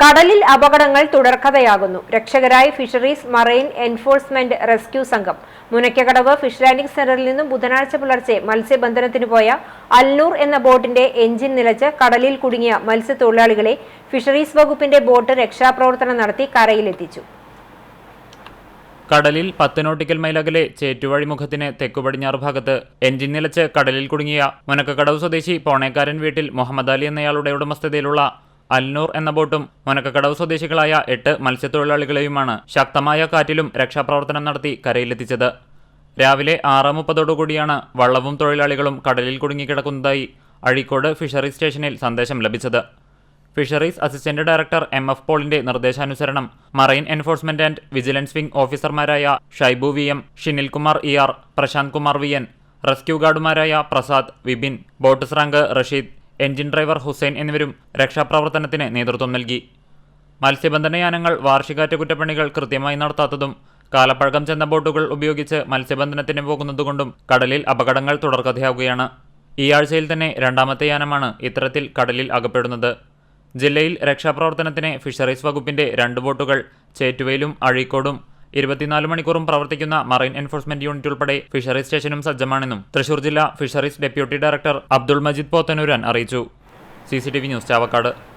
കടലിൽ അപകടങ്ങൾ തുടർക്കഥയാകുന്നു. രക്ഷകരായി ഫിഷറീസ് മറൈൻ എൻഫോഴ്സ്മെന്റ് റെസ്ക്യൂ സംഘം. മുനയ്ക്കകടവ് ഫിഷ് ലാൻഡിംഗ് സെന്ററിൽ നിന്നും ബുധനാഴ്ച പുലർച്ചെ മത്സ്യബന്ധനത്തിന് പോയ അല്ലൂർ എന്ന ബോട്ടിന്റെ എഞ്ചിൻ നിലച്ച് കടലിൽ കുടുങ്ങിയ മത്സ്യത്തൊഴിലാളികളെ ഫിഷറീസ് വകുപ്പിന്റെ ബോട്ട് രക്ഷാപ്രവർത്തനം നടത്തി കരയിലെത്തിച്ചു. കടലിൽ പത്ത് നോട്ടിക്കൽ മൈലകലെ ചേറ്റുവഴിമുഖത്തിന് തെക്കു പടിഞ്ഞാറ് തെക്കുപടിഞ്ഞാറ് ഭാഗത്ത് എഞ്ചിൻ നിലച്ച് കടലിൽ കുടുങ്ങിയ മുനക്കക്കടവ് സ്വദേശി പോണേക്കാരൻ വീട്ടിൽ മുഹമ്മദ് അലി എന്നയാളുടെ ഉടമസ്ഥതയിലുള്ള അൽനൂർ എന്ന ബോട്ടും മുനക്കക്കടവ് സ്വദേശികളായ എട്ട് മത്സ്യത്തൊഴിലാളികളെയുമാണ് ശക്തമായ കാറ്റിലും രക്ഷാപ്രവർത്തനം നടത്തി കരയിലെത്തിച്ചത്. രാവിലെ ആറ് മുപ്പതോടുകൂടിയാണ് വള്ളവും തൊഴിലാളികളും കടലിൽ കുടുങ്ങിക്കിടക്കുന്നതായി അഴീക്കോട് ഫിഷറീസ് സ്റ്റേഷനിൽ സന്ദേശം ലഭിച്ചത്. Fisheries assistant director M F പോളിന്റെ നിർദ്ദേശാനുസരണം marine enforcement and vigilance wing ഓഫീസർമാരായ Shaibu V M Shinilkumar E R Prashanth Kumar V N rescue ഗാർഡുമാരായ Prasad Vipin boat സ്രാങ്ക് റഷീദ് എഞ്ചിൻ ഡ്രൈവർ ഹുസൈൻ എന്നിവരും രക്ഷാപ്രവർത്തനത്തിന് നേതൃത്വം നൽകി. മത്സ്യബന്ധനയാനങ്ങൾ വാർഷികാറ്റ വാർഷികാറ്റകുറ്റപ്പണികൾ കൃത്യമായി നടത്താത്തതും കാലപ്പഴക്കം ചെന്ന ബോട്ടുകൾ ഉപയോഗിച്ച് മത്സ്യബന്ധനത്തിന് പോകുന്നതുകൊണ്ടും കടലിൽ അപകടങ്ങൾ തുടർക്കഥയാവുകയാണ്. ഈ ആഴ്ചയിൽ തന്നെ രണ്ടാമത്തെ യാനമാണ് ഇത്തരത്തിൽ കടലിൽ അകപ്പെടുന്നത്. ജില്ലയിൽ രക്ഷാപ്രവർത്തനത്തിന് ഫിഷറീസ് വകുപ്പിന്റെ രണ്ട് ബോട്ടുകൾ ചേറ്റുവയിലും അഴീക്കോടും ഇരുപത്തിനാല് മണിക്കൂറും പ്രവർത്തിക്കുന്ന മറൈൻ എൻഫോഴ്സ്മെന്റ് യൂണിറ്റ് ഉൾപ്പെടെ ഫിഷറീസ് സ്റ്റേഷനും സജ്ജമാണെന്നും തൃശൂർ ജില്ലാ fisheries deputy director Abdul Majeed Pothanooran അറിയിച്ചു. C news Chavakkad.